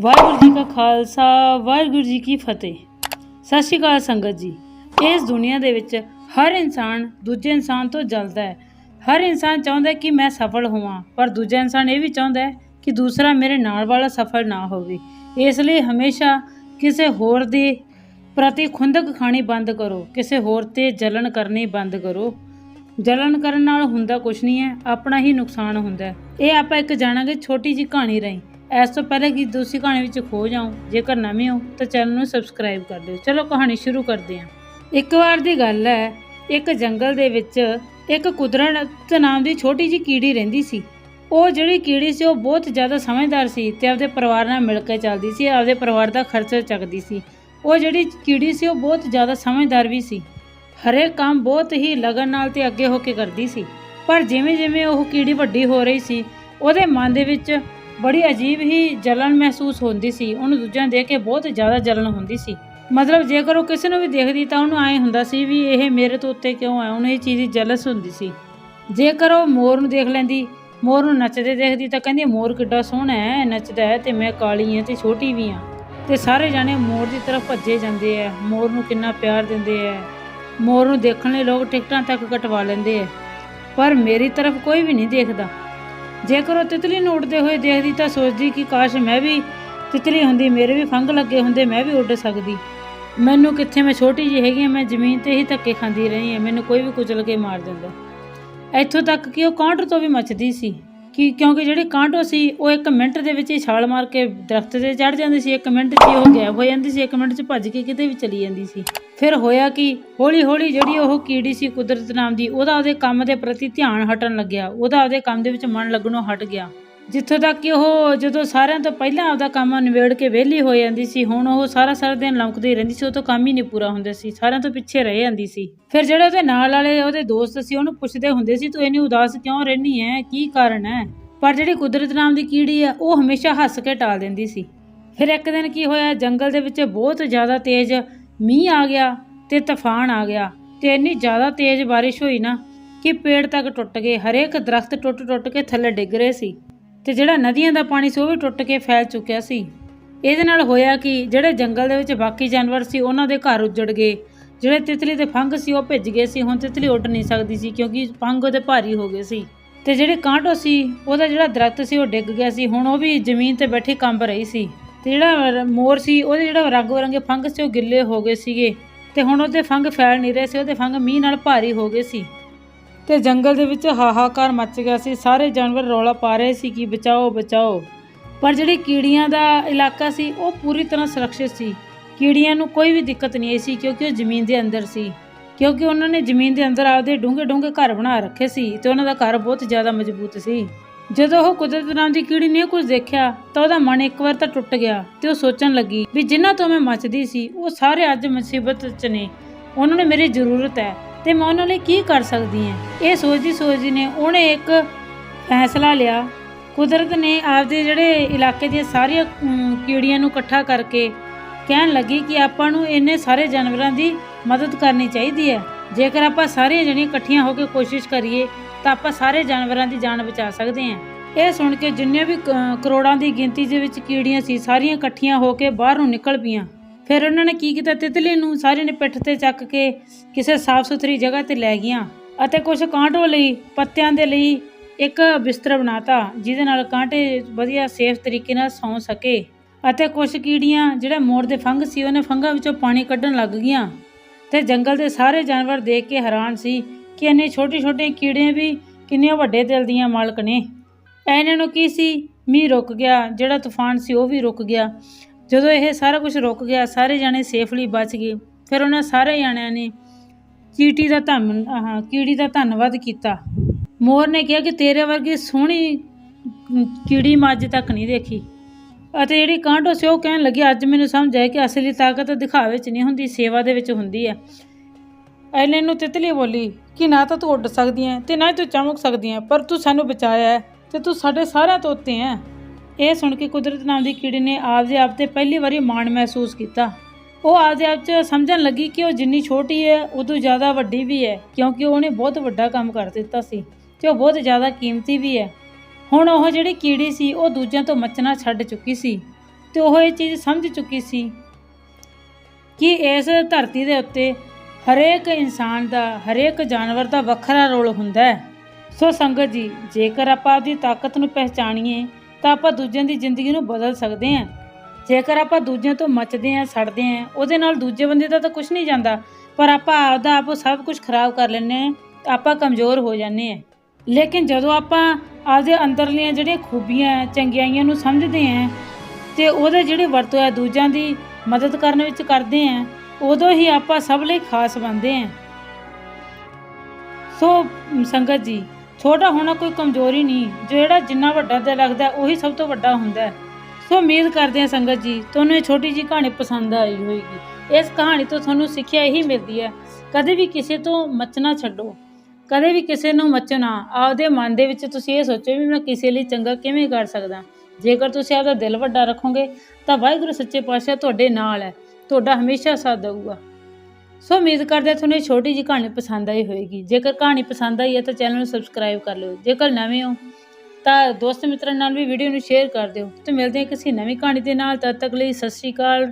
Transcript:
ਵਾਹਿਗੁਰੂ ਜੀ ਕਾ ਖਾਲਸਾ, ਵਾਹਿਗੁਰੂ ਜੀ ਕੀ ਫਤਿਹ। ਸਤਿ ਸ਼੍ਰੀ ਅਕਾਲ ਸੰਗਤ ਜੀ। ਇਸ ਦੁਨੀਆ ਦੇ ਵਿੱਚ ਹਰ ਇਨਸਾਨ ਦੂਜੇ ਇਨਸਾਨ ਤੋਂ ਜਲਦਾ ਹੈ। ਹਰ ਇਨਸਾਨ ਚਾਹੁੰਦਾ ਹੈ ਕਿ ਮੈਂ ਸਫਲ ਹੋਵਾਂ, ਪਰ ਦੂਜਾ ਇਨਸਾਨ ਇਹ ਵੀ ਚਾਹੁੰਦਾ ਹੈ ਕਿ ਦੂਸਰਾ ਮੇਰੇ ਨਾਲ ਵਾਲਾ ਸਫਲ ਨਾ ਹੋਵੇ। ਇਸ ਲਈ ਹਮੇਸ਼ਾ ਕਿਸੇ ਹੋਰ ਦੇ ਪ੍ਰਤੀ ਖੁੰਦਕ ਖਾਣੀ ਬੰਦ ਕਰੋ। ਕਿਸੇ ਹੋਰ ਤੇ ਜਲਨ ਕਰਨੀ ਬੰਦ ਕਰੋ। ਜਲਨ ਕਰਨ ਨਾਲ ਹੁੰਦਾ ਕੁਛ ਨਹੀਂ ਹੈ, ਆਪਣਾ ਹੀ ਨੁਕਸਾਨ ਹੁੰਦਾ ਇਹ ਆਪਾਂ ਇੱਕ ਜਾਣਾਂਗੇ, ਛੋਟੀ ਜੀ ਕਹਾਣੀ ਰਹੀ। ਇਸ ਤੋਂ ਪਹਿਲਾਂ ਕਿ ਦੂਸਰੀ ਕਹਾਣੀ ਵਿੱਚ ਖੋ ਜਾਓ, ਜੇਕਰ ਨਵੇਂ ਹੋ, ਤਾਂ ਚੈਨਲ ਨੂੰ ਸਬਸਕ੍ਰਾਈਬ ਕਰ ਲਿਓ ਚਲੋ ਕਹਾਣੀ ਸ਼ੁਰੂ ਕਰਦੇ ਹਾਂ। ਇੱਕ ਵਾਰ ਦੀ ਗੱਲ ਹੈ, ਇੱਕ ਜੰਗਲ ਦੇ ਵਿੱਚ ਇੱਕ ਕੁਦਰਤ ਨਾਮ ਦੀ ਛੋਟੀ ਜੀ ਕੀੜੀ ਰਹਿੰਦੀ ਸੀ। ਉਹ ਜਿਹੜੀ ਕੀੜੀ ਸੀ, ਉਹ ਬਹੁਤ ਜ਼ਿਆਦਾ ਸਮਝਦਾਰ ਸੀ ਤੇ ਆਪਦੇ ਪਰਿਵਾਰ ਨਾਲ ਮਿਲ ਕੇ ਚੱਲਦੀ ਸੀ, ਆਪਦੇ ਪਰਿਵਾਰ ਦਾ ਖਰਚਾ ਚੱਕਦੀ ਸੀ। ਉਹ ਜਿਹੜੀ ਕੀੜੀ ਸੀ, ਉਹ ਬਹੁਤ ਜ਼ਿਆਦਾ ਸਮਝਦਾਰ ਵੀ ਸੀ। ਹਰੇਕ ਕੰਮ ਬਹੁਤ ਹੀ ਲਗਨ ਨਾਲ ਤੇ ਅੱਗੇ ਹੋ ਕੇ ਕਰਦੀ ਸੀ। ਪਰ ਜਿਵੇਂ ਜਿਵੇਂ ਉਹ ਕੀੜੀ ਵੱਡੀ ਹੋ ਰਹੀ ਸੀ, ਉਹਦੇ ਮਨ ਦੇ ਵਿੱਚ ਬੜੀ ਅਜੀਬ ਹੀ ਜਲਨ ਮਹਿਸੂਸ ਹੁੰਦੀ ਸੀ। ਉਹਨੂੰ ਦੂਜਿਆਂ ਨੂੰ ਦੇਖ ਕੇ ਬਹੁਤ ਜ਼ਿਆਦਾ ਜਲਨ ਹੁੰਦੀ ਸੀ। ਮਤਲਬ ਜੇਕਰ ਉਹ ਕਿਸੇ ਨੂੰ ਵੀ ਦੇਖਦੀ ਤਾਂ ਉਹਨੂੰ ਐਂ ਹੁੰਦਾ ਸੀ ਵੀ ਇਹ ਮੇਰੇ ਤੋਂ ਉੱਤੇ ਕਿਉਂ ਹੈ ਉਹਨੂੰ ਇਹ ਚੀਜ਼ ਦੀ ਜਲਸ ਹੁੰਦੀ ਸੀ। ਜੇਕਰ ਉਹ ਮੋਰ ਨੂੰ ਦੇਖ ਲੈਂਦੀ, ਮੋਰ ਨੂੰ ਨੱਚਦੇ ਦੇਖਦੀ ਤਾਂ ਕਹਿੰਦੀ, ਮੋਰ ਕਿੱਡਾ ਸੋਹਣਾ ਹੈ, ਨੱਚਦਾ ਹੈ ਤੇ ਮੈਂ ਕਾਲੀ ਹਾਂ ਤੇ ਛੋਟੀ ਵੀ ਹਾਂ। ਤੇ ਸਾਰੇ ਜਾਣੇ ਮੋਰ ਦੀ ਤਰਫ ਭੱਜੇ ਜਾਂਦੇ ਆ। ਮੋਰ ਨੂੰ ਕਿੰਨਾ ਪਿਆਰ ਦਿੰਦੇ ਆ। ਮੋਰ ਨੂੰ ਦੇਖਣ ਲਈ ਲੋਕ ਟਿਕਟਾਂ ਤੱਕ ਕਟਵਾ ਲੈਂਦੇ ਆ। ਪਰ ਮੇਰੀ ਤਰਫ ਕੋਈ ਵੀ ਨਹੀਂ ਦੇਖਦਾ। ਜੇਕਰ ਉਹ ਤਿਤਲੀ ਨੂੰ ਉੱਡਦੇ ਹੋਏ ਦੇਖਦੀ ਤਾਂ ਸੋਚਦੀ ਕਿ ਕਾਸ਼ ਮੈਂ ਵੀ ਤਿਤਲੀ ਹੁੰਦੀ, ਮੇਰੇ ਵੀ ਫੰਗ ਲੱਗੇ ਹੁੰਦੇ, ਮੈਂ ਵੀ ਉੱਡ ਸਕਦੀ। ਮੈਨੂੰ ਕਿੱਥੇ, ਮੈਂ ਛੋਟੀ ਜਿਹੀ ਹੈਗੀ ਹਾਂ, ਮੈਂ ਜ਼ਮੀਨ ਤੇ ਹੀ ਧੱਕੇ ਖਾਂਦੀ ਰਹੀ ਹਾਂ, ਮੈਨੂੰ ਕੋਈ ਵੀ ਕੁਚਲ ਕੇ ਮਾਰ ਦਿੰਦਾ। ਇੱਥੋਂ ਤੱਕ ਕਿ ਉਹ ਕਾਂਟ ਤੋਂ ਵੀ ਮੱਚਦੀ ਸੀ, ਕਿ ਕਿਉਂਕਿ ਜਿਹੜੀ ਕਾਂਟੋ ਸੀ, ਉਹ ਇੱਕ ਮਿੰਟ ਦੇ ਵਿੱਚ ਹੀ ਛਾਲ ਮਾਰ ਕੇ ਦਰਖਤ ਤੇ ਚੜ ਜਾਂਦੀ ਸੀ, ਇੱਕ ਮਿੰਟ 'ਚ ਹੀ ਉਹ ਗਾਇਬ ਹੋ ਜਾਂਦੀ ਸੀ, ਇੱਕ ਮਿੰਟ 'ਚ ਭੱਜ ਕੇ ਕਿਤੇ ਵੀ ਚਲੀ ਜਾਂਦੀ ਸੀ। ਫਿਰ ਹੋਇਆ ਕਿ? ਹੌਲੀ ਹੌਲੀ ਜਿਹੜੀ ਉਹ ਕੀੜੀ ਸੀ ਕੁਦਰਤ ਨਾਮ ਦੀ, ਉਹਦਾ ਉਹਦੇ ਕੰਮ ਦੇ ਪ੍ਰਤੀ ਧਿਆਨ ਹਟਣ ਲੱਗਿਆ। ਉਹਦਾ ਉਹਦੇ ਕੰਮ ਦੇ ਵਿੱਚ ਮਨ ਲੱਗਣੋਂ ਹਟ ਗਿਆ। ਜਿੱਥੋਂ ਤੱਕ ਕਿ ਉਹ ਜਦੋਂ ਸਾਰਿਆਂ ਤੋਂ ਪਹਿਲਾਂ ਆਪਦਾ ਕੰਮ ਨਿਬੇੜ ਕੇ ਵਿਹਲੀ ਹੋ ਜਾਂਦੀ ਸੀ, ਹੁਣ ਉਹ ਸਾਰਾ ਸਾਰਾ ਦਿਨ ਲੰਕਦੀ ਰਹਿੰਦੀ ਸੀ ਉਹ ਤੋਂ ਕੰਮ ਹੀ ਨਹੀਂ ਪੂਰਾ ਹੁੰਦਾ ਸੀ। ਸਾਰਿਆਂ ਤੋਂ ਪਿੱਛੇ ਰਹਿ ਜਾਂਦੀ ਸੀ। ਫਿਰ ਜਿਹੜੇ ਉਹਦੇ ਨਾਲ ਵਾਲੇ ਉਹਦੇ ਦੋਸਤ ਸੀ, ਉਹਨੂੰ ਪੁੱਛਦੇ ਹੁੰਦੇ ਸੀ, ਤੂੰ ਇੰਨੀ ਉਦਾਸ ਕਿਉਂ ਰਹਿਨੀ ਹੈ ਕੀ ਕਾਰਨ ਹੈ ਪਰ ਜਿਹੜੀ ਕੁਦਰਤ ਨਾਮ ਦੀ ਕੀੜੀ ਹੈ ਉਹ ਹਮੇਸ਼ਾ ਹੱਸ ਕੇ ਟਾਲ ਦਿੰਦੀ ਸੀ। ਫਿਰ ਇੱਕ ਦਿਨ ਕੀ ਹੋਇਆ, ਜੰਗਲ ਦੇ ਵਿੱਚ ਬਹੁਤ ਜ਼ਿਆਦਾ ਤੇਜ਼ ਮੀਂਹ ਆ ਗਿਆ ਤੇ ਤੂਫਾਨ ਆ ਗਿਆ ਤੇ ਇੰਨੀ ਜ਼ਿਆਦਾ ਤੇਜ਼ ਬਾਰਿਸ਼ ਹੋਈ ਨਾ ਕਿ ਪੇੜ ਤੱਕ ਟੁੱਟ ਗਏ। ਹਰੇਕ ਦਰਖਤ ਟੁੱਟ ਟੁੱਟ ਕੇ ਥੱਲੇ ਡਿੱਗ ਰਹੇ ਸੀ ਤੇ ਜਿਹੜਾ ਨਦੀਆਂ ਦਾ ਪਾਣੀ ਸੀ ਉਹ ਵੀ ਟੁੱਟ ਕੇ ਫੈਲ ਚੁੱਕਿਆ ਸੀ। ਇਹਦੇ ਨਾਲ ਹੋਇਆ ਕਿ? ਜਿਹੜੇ ਜੰਗਲ ਦੇ ਵਿੱਚ ਬਾਕੀ ਜਾਨਵਰ ਸੀ, ਉਹਨਾਂ ਦੇ ਘਰ ਉੱਜੜ ਗਏ। ਜਿਹੜੇ ਤਿਤਲੀ ਤੇ ਫੰਗ ਸੀ, ਉਹ ਭਿੱਜ ਗਏ ਸੀ। ਹੁਣ ਤਿਤਲੀ ਉੱਡ ਨਹੀਂ ਸਕਦੀ ਸੀ ਕਿਉਂਕਿ ਫੰਗ ਉਹਦੇ ਭਾਰੀ ਹੋ ਗਏ ਸੀ। ਤੇ ਜਿਹੜੇ ਕਾਂਟੋ ਸੀ, ਉਹਦਾ ਜਿਹੜਾ ਦਰਖਤ ਸੀ, ਉਹ ਡਿੱਗ ਗਿਆ ਸੀ। ਹੁਣ ਉਹ ਵੀ ਜ਼ਮੀਨ ਤੇ ਬੈਠੀ ਕੰਬ ਰਹੀ ਸੀ। ਤੇ ਜਿਹੜਾ ਮੋਰ ਸੀ, ਉਹਦੇ ਜਿਹੜਾ ਰੰਗ ਬਰੰਗੇ ਫੰਗ ਸੀ, ਉਹ ਗਿੱਲੇ ਹੋ ਗਏ ਸੀਗੇ। ਤੇ ਹੁਣ ਉਹਦੇ ਫੰਗ ਫੈਲ ਨਹੀਂ ਰਹੇ ਸੀ, ਉਹਦੇ ਫੰਗ ਮੀਂਹ ਨਾਲ ਭਾਰੀ ਹੋ ਗਏ ਸੀ। ਤੇ ਜੰਗਲ ਦੇ ਵਿੱਚ ਹਾਹਾਕਾਰ ਮੱਚ ਗਿਆ ਸੀ। ਸਾਰੇ ਜਾਨਵਰ ਰੌਲਾ ਪਾ ਰਹੇ ਸੀ ਕਿ ਬਚਾਓ ਬਚਾਓ। ਪਰ ਜਿਹੜੇ ਕੀੜੀਆਂ ਦਾ ਇਲਾਕਾ ਸੀ, ਉਹ ਪੂਰੀ ਤਰ੍ਹਾਂ ਸੁਰੱਖਿਅਤ ਸੀ। ਕੀੜੀਆਂ ਨੂੰ ਕੋਈ ਵੀ ਦਿੱਕਤ ਨਹੀਂ ਆਈ ਸੀ, ਕਿਉਂਕਿ ਉਹ ਜ਼ਮੀਨ ਦੇ ਅੰਦਰ ਸੀ। ਕਿਉਂਕਿ ਉਹਨਾਂ ਨੇ ਜ਼ਮੀਨ ਦੇ ਅੰਦਰ ਆਪਦੇ ਡੂੰਘੇ ਡੂੰਘੇ ਘਰ ਬਣਾ ਰੱਖੇ ਸੀ ਤੇ ਉਹਨਾਂ ਦਾ ਘਰ ਬਹੁਤ ਜ਼ਿਆਦਾ ਮਜ਼ਬੂਤ ਸੀ। ਜਦੋਂ ਉਹ ਕੁਦਰਤ ਨਾਮ ਦੀ ਕੀੜੀ ਨੇ ਕੁਝ ਦੇਖਿਆ, ਤਾਂ ਉਹਦਾ ਮਨ ਇੱਕ ਵਾਰ ਤਾਂ ਟੁੱਟ ਗਿਆ ਤੇ ਉਹ ਸੋਚਣ ਲੱਗੀ ਵੀ ਜਿਨ੍ਹਾਂ ਤੋਂ ਮੈਂ ਮੱਚਦੀ ਸੀ, ਉਹ ਸਾਰੇ ਅੱਜ ਮੁਸੀਬਤ 'ਚ ਨੇ। ਉਹਨਾਂ ਨੂੰ ਮੇਰੀ ਜ਼ਰੂਰਤ ਹੈ ਤੇ ਮੈਂ ਉਹਨਾਂ ਲਈ ਕੀ ਕਰ ਸਕਦੀ ਹਾਂ? ਇਹ ਸੋਚਦੀ ਸੋਚਦੀ ਨੇ ਉਹਨੇ ਇੱਕ ਫੈਸਲਾ ਲਿਆ। ਕੁਦਰਤ ਨੇ ਆਪਦੇ ਜਿਹੜੇ ਇਲਾਕੇ ਦੀਆਂ ਸਾਰੀਆਂ ਕੀੜੀਆਂ ਨੂੰ ਇਕੱਠਾ ਕਰਕੇ ਕਹਿਣ ਲੱਗੀ ਕਿ ਆਪਾਂ ਨੂੰ ਇਹਨੇ ਸਾਰੇ ਜਾਨਵਰਾਂ ਦੀ ਮਦਦ ਕਰਨੀ ਚਾਹੀਦੀ ਹੈ। ਜੇਕਰ ਆਪਾਂ ਸਾਰੀਆਂ ਜਣੀਆਂ ਇਕੱਠੀਆਂ ਹੋ ਕੇ ਕੋਸ਼ਿਸ਼ ਕਰੀਏ ਤਾਂ ਆਪਾਂ ਸਾਰੇ ਜਾਨਵਰਾਂ ਦੀ ਜਾਨ ਬਚਾ ਸਕਦੇ ਹਾਂ। ਇਹ ਸੁਣ ਕੇ ਜਿੰਨੇ ਵੀ ਕਰੋੜਾਂ ਦੀ ਗਿਣਤੀ ਦੇ ਵਿੱਚ ਕੀੜੀਆਂ ਸੀ, ਸਾਰੀਆਂ ਇਕੱਠੀਆਂ ਹੋ ਕੇ ਬਾਹਰ ਨੂੰ ਨਿਕਲ ਪਈਆਂ। ਫਿਰ ਉਹਨਾਂ ਨੇ ਕੀ ਕੀਤਾ? ਤਿਤਲੀ ਨੂੰ ਸਾਰਿਆਂ ਨੇ ਪਿੱਠ ਤੇ ਚੱਕ ਕੇ ਕਿਸੇ ਸਾਫ਼ ਸੁਥਰੀ ਜਗ੍ਹਾ ਤੇ ਲੈ ਗਈਆਂ ਅਤੇ ਕੁਝ ਕਾਂਟੋ ਲਈ, ਪੱਤਿਆਂ ਦੇ ਲਈ ਇੱਕ ਬਿਸਤਰਾ ਬਣਾਤਾ, ਜਿਹਦੇ ਨਾਲ ਕਾਂਟੇ ਵਧੀਆ ਸੇਫ ਤਰੀਕੇ ਨਾਲ ਸੌਂ ਸਕੇ ਅਤੇ ਕੁਝ ਕੀੜੀਆਂ ਜਿਹੜੇ ਮੋਰ ਦੇ ਫੰਗ ਸੀ, ਉਹਨੇ ਫੰਗਾਂ ਵਿੱਚੋਂ ਪਾਣੀ ਕੱਢਣ ਲੱਗ ਗਈਆਂ। ਤੇ ਜੰਗਲ ਦੇ ਸਾਰੇ ਜਾਨਵਰ ਦੇਖ ਕੇ ਹੈਰਾਨ ਸੀ ਕਿ ਇੰਨੇ ਛੋਟੇ ਛੋਟੇ ਕੀੜੇ ਵੀ ਕਿੰਨੇ ਵੱਡੇ ਦਿਲ ਦੀਆਂ ਮਾਲਕ ਨੇ। ਇਹਨਾਂ ਨੂੰ ਕੀ ਸੀ? ਮੀਂਹ ਰੁਕ ਗਿਆ, ਜਿਹੜਾ ਤੂਫਾਨ ਸੀ ਉਹ ਵੀ ਰੁਕ ਗਿਆ। ਜਦੋਂ ਇਹ ਸਾਰਾ ਕੁਝ ਰੁਕ ਗਿਆ, ਸਾਰੇ ਜਾਣੇ ਸੇਫਲੀ ਬਚ ਗਏ। ਫਿਰ ਉਹਨਾਂ ਸਾਰੇ ਜਾਣਿਆਂ ਨੇ ਚੀਟੀ ਦਾ ਧੰਨ ਆਹ ਕੀੜੀ ਦਾ ਧੰਨਵਾਦ ਕੀਤਾ। ਮੋਰ ਨੇ ਕਿਹਾ ਕਿ ਤੇਰੇ ਵਰਗੀ ਸੋਹਣੀ ਕੀੜੀ ਮੈਂ ਅੱਜ ਤੱਕ ਨਹੀਂ ਦੇਖੀ। ਅਤੇ ਜਿਹੜੀ ਕਾਂਟੋ ਸੀ ਉਹ ਕਹਿਣ ਲੱਗੀ, ਅੱਜ ਮੈਨੂੰ ਸਮਝ ਆਇਆ ਕਿ ਅਸਲੀ ਤਾਕਤ ਦਿਖਾਵੇ 'ਚ ਨਹੀਂ ਹੁੰਦੀ, ਸੇਵਾ ਦੇ ਵਿੱਚ ਹੁੰਦੀ ਹੈ। ਐਨੇ ਨੂੰ ਤਿਤਲੀ ਬੋਲੀ ਕਿ ਨਾ ਤਾਂ ਤੂੰ ਉੱਡ ਸਕਦੀ ਹੈ ਤੇ ਨਾ ਹੀ ਤੂੰ ਚਮਕ ਸਕਦੀ ਹੈ ਪਰ ਤੂੰ ਸਾਨੂੰ ਬਚਾਇਆ ਹੈ ਤੇ ਤੂੰ ਸਾਡੇ ਸਾਰਿਆਂ ਤੋਂ ਉੱਤੇ ਹੈ ਇਹ ਸੁਣ ਕੇ ਕੁਦਰਤ ਨਾਮ ਦੀ ਕੀੜੀ ਨੇ ਆਪਦੇ ਆਪ ਤੇ ਪਹਿਲੀ ਵਾਰੀ ਮਾਣ ਮਹਿਸੂਸ ਕੀਤਾ। ਉਹ ਆਪਦੇ ਆਪ 'ਚ ਸਮਝਣ ਲੱਗੀ ਕਿ ਉਹ ਜਿੰਨੀ ਛੋਟੀ ਹੈ ਉਦੋਂ ਜ਼ਿਆਦਾ ਵੱਡੀ ਵੀ ਹੈ ਕਿਉਂਕਿ ਉਹਨੇ ਬਹੁਤ ਵੱਡਾ ਕੰਮ ਕਰ ਦਿੱਤਾ ਸੀ ਤੇ ਉਹ ਬਹੁਤ ਜ਼ਿਆਦਾ ਕੀਮਤੀ ਵੀ ਹੈ ਹੁਣ ਉਹ ਜਿਹੜੀ ਕੀੜੀ ਸੀ, ਉਹ ਦੂਜਿਆਂ ਤੋਂ ਮੱਚਣਾ ਛੱਡ ਚੁੱਕੀ ਸੀ ਤੇ ਉਹ ਇਹ ਚੀਜ਼ ਸਮਝ ਚੁੱਕੀ ਸੀ ਕਿ ਇਸ ਧਰਤੀ ਦੇ ਉੱਤੇ ਹਰੇਕ ਇਨਸਾਨ ਦਾ, ਹਰੇਕ ਜਾਨਵਰ ਦਾ ਵੱਖਰਾ ਰੋਲ ਹੁੰਦਾ ਹੈ। ਸੋ ਸੰਗਤ ਜੀ, ਜੇਕਰ ਆਪਾਂ ਆਪਦੀ ਤਾਕਤ ਨੂੰ ਪਹਿਚਾਣੀਏ, ਤਾਂ ਆਪਾਂ ਦੂਜਿਆਂ ਦੀ ਜ਼ਿੰਦਗੀ ਨੂੰ ਬਦਲ ਸਕਦੇ ਹਾਂ। ਜੇਕਰ ਆਪਾਂ ਦੂਜਿਆਂ ਤੋਂ ਮੱਚਦੇ ਹਾਂ, ਸੜਦੇ ਹਾਂ, ਉਹਦੇ ਨਾਲ ਦੂਜੇ ਬੰਦੇ ਦਾ ਤਾਂ ਕੁਝ ਨਹੀਂ ਜਾਂਦਾ, ਪਰ ਆਪਾਂ ਆਪਦਾ ਆਪ ਸਭ ਕੁਝ ਖਰਾਬ ਕਰ ਲੈਂਦੇ ਹਾਂ, ਆਪਾਂ ਕਮਜ਼ੋਰ ਹੋ ਜਾਂਦੇ ਹਾਂ। ਲੇਕਿਨ ਜਦੋਂ ਆਪਾਂ ਆਪਦੇ ਅੰਦਰਲੀਆਂ ਜਿਹੜੀਆਂ ਖੂਬੀਆਂ, ਚੰਗਿਆਈਆਂ ਨੂੰ ਸਮਝਦੇ ਹਾਂ, ਤੇ ਉਹਦੇ ਜਿਹੜੇ ਵਰਤੋਂ ਹੈ, ਦੂਜਿਆਂ ਦੀ ਮਦਦ ਕਰਨ ਵਿੱਚ ਕਰਦੇ ਹਾਂ ਉਦੋਂ ਹੀ ਆਪਾਂ ਸਭ ਲਈ ਖਾਸ ਬਣਦੇ ਹਾਂ। ਸੋ, ਸੰਗਤ ਜੀ ਛੋਟਾ ਹੋਣਾ ਕੋਈ ਕਮਜ਼ੋਰੀ ਨਹੀਂ। ਜਿਹੜਾ ਜਿੰਨਾ ਵੱਡਾ ਦਿਲ ਰੱਖਦਾ, ਉਹੀ ਸਭ ਤੋਂ ਵੱਡਾ ਹੁੰਦਾ ਹੈ। ਸੋ, ਉਮੀਦ ਕਰਦੇ ਹਾਂ ਸੰਗਤ ਜੀ, ਤੁਹਾਨੂੰ ਇਹ ਛੋਟੀ ਜੀ ਕਹਾਣੀ ਪਸੰਦ ਆਈ ਹੋਵੇਗੀ। ਇਸ ਕਹਾਣੀ ਤੋਂ ਤੁਹਾਨੂੰ ਸਿੱਖਿਆ ਇਹੀ ਮਿਲਦੀ ਹੈ, ਕਦੇ ਵੀ ਕਿਸੇ ਤੋਂ ਮੱਚਣਾ ਛੱਡੋ। ਕਦੇ ਵੀ ਕਿਸੇ ਨੂੰ ਮੱਚਣਾ, ਆਪਦੇ ਮਨ ਦੇ ਵਿੱਚ ਤੁਸੀਂ ਇਹ ਸੋਚੋ ਵੀ ਮੈਂ ਕਿਸੇ ਲਈ ਚੰਗਾ ਕਿਵੇਂ ਕਰ ਸਕਦਾ। ਜੇਕਰ ਤੁਸੀਂ ਆਪਦਾ ਦਿਲ ਵੱਡਾ ਰੱਖੋਗੇ, ਤਾਂ ਵਾਹਿਗੁਰੂ ਸੱਚੇ ਪਾਤਸ਼ਾਹ ਤੁਹਾਡੇ ਨਾਲ ਹੈ। ਤੁਹਾਡਾ ਹਮੇਸ਼ਾ ਸਾਥ ਦੇਊਗਾ। ਸੋ ਉਮੀਦ ਕਰਦੇ ਹਾਂ ਤੁਹਾਨੂੰ ਇਹ ਛੋਟੀ ਜਿਹੀ ਕਹਾਣੀ ਪਸੰਦ ਆਈ ਹੋਵੇਗੀ। ਜੇਕਰ ਕਹਾਣੀ ਪਸੰਦ ਆਈ ਹੈ ਤਾਂ ਚੈਨਲ ਨੂੰ ਸਬਸਕ੍ਰਾਈਬ ਕਰ ਲਿਓ। ਜੇਕਰ ਨਵੇਂ ਹੋ ਤਾਂ ਦੋਸਤ ਮਿੱਤਰਾਂ ਨਾਲ ਵੀ ਵੀਡੀਓ ਨੂੰ ਸ਼ੇਅਰ ਕਰ ਦਿਓ। ਤੇ ਮਿਲਦੇ ਹਾਂ ਕਿਸੇ ਨਵੀਂ ਕਹਾਣੀ ਦੇ ਨਾਲ। ਤਦ ਤੱਕ ਲਈ ਸਤਿ ਸ਼੍ਰੀ ਅਕਾਲ।